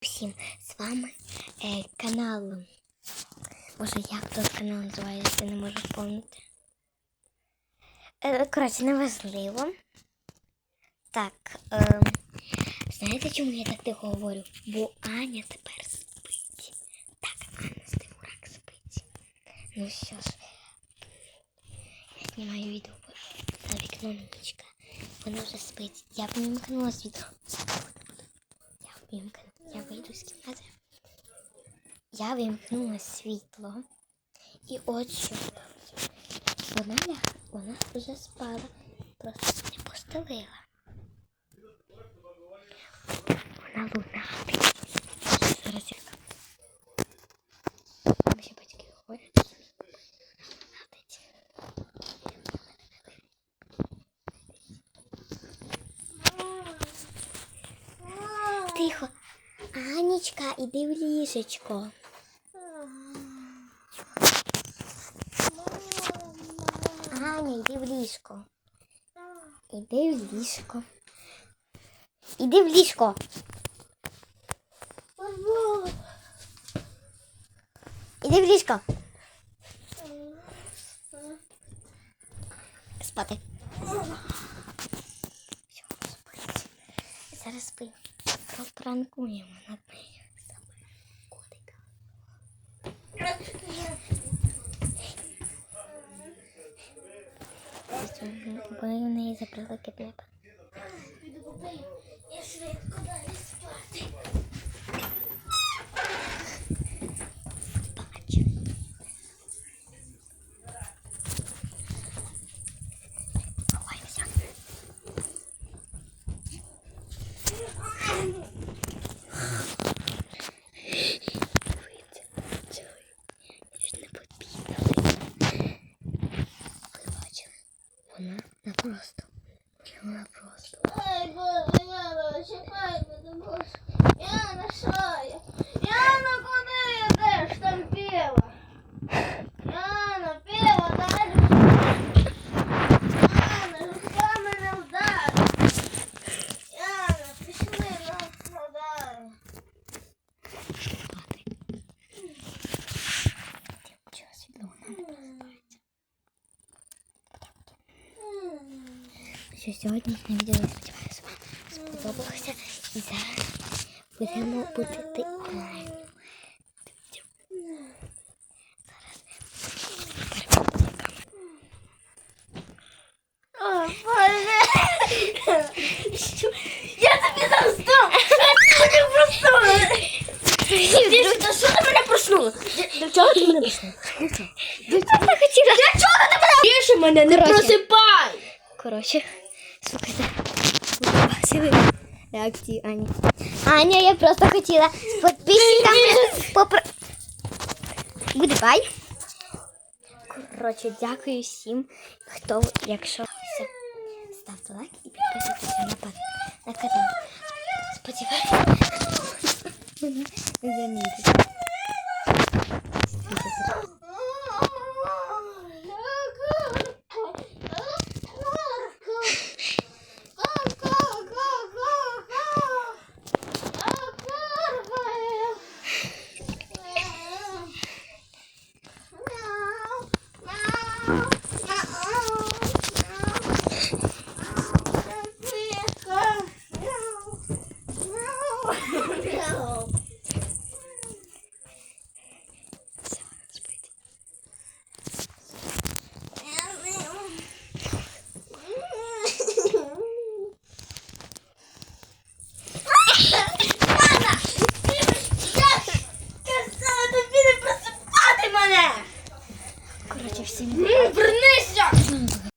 Всім з вами е, канал. Може, як тут канал називається, не можу вспомнити. Е, коротше, неважливо. Так, е, знаєте, чому я так тихо говорю? Бо Аня тепер спить. Так, Аня Стимурак спить. Ну що ж, я знімаю відео за вікном нічка. Вона вже спить. Я вимкнула світло. Я вимкнула. Я вийду з кімнати. Я вимкнула світло. І от що. Вона вона вже спала. Просто не постелила. Вона лунатить. Анічка, іди в ліжечко. Аня, іди в ліжко. Іди в ліжко. Іди в ліжко. Іди в ліжко. Спати. Всьо, спить. Зараз спи. Пропранкуємо Бо в неї забрали киднеп. Я швидко далі спати. Бачу. Ховаємося. Я ж не побігла. Ви бачили? Вона не просто. Вона просто. Ай, Боже, Яна, чекай мене, Боже. Яна, що я? Яна, куди йдеш? Там піва. Яна, піва, далі. Яна, хто мене вдарив? Яна, пішли нас вдарив. Спати. Чого світло вона не просипається? Що сьогодні на відео я сподіваюся вам сподобалося. І зараз будемо будити Аню. О, Боже. Що? Я тобі зараз дам. Що ти мене проснула? Що ти мене проснула? До чого ти мене? До чого ти ти мене? Більше мене не просипай. Коротше, слухайте. бачили реакції Ані. Аня, я просто хотіла з підписчиками попро... Гудбай. бай. Коротше, дякую всім, хто, якщо Mm-hmm.